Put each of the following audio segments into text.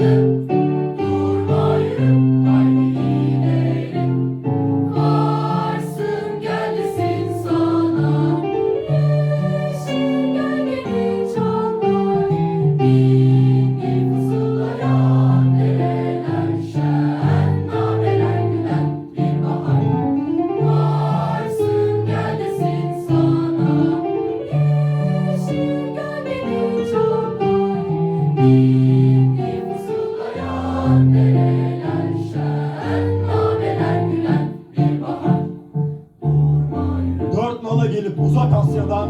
Yeah. Dört gelip uzak Asya'dan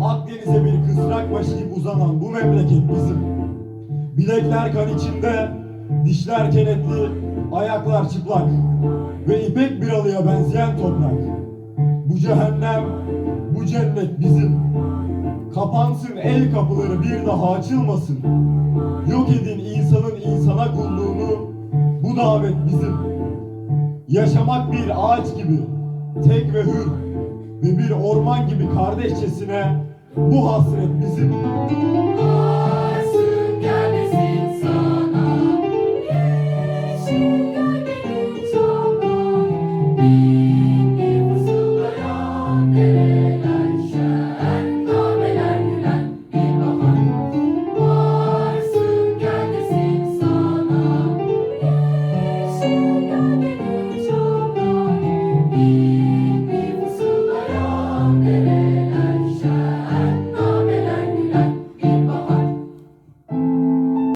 Akdeniz'e bir kısrak başı gibi uzanan bu memleket bizim. Bilekler kan içinde, dişler kenetli, ayaklar çıplak ve ipek bir alıya benzeyen toprak. Bu cehennem, bu cennet bizim. Kapansın el kapıları bir daha açılmasın. Yok edin insanın insana kulluğunu, bu davet bizim. Yaşamak bir ağaç gibi, tek ve hür ve bir orman gibi kardeşçesine bu hasret bizim. Thank you.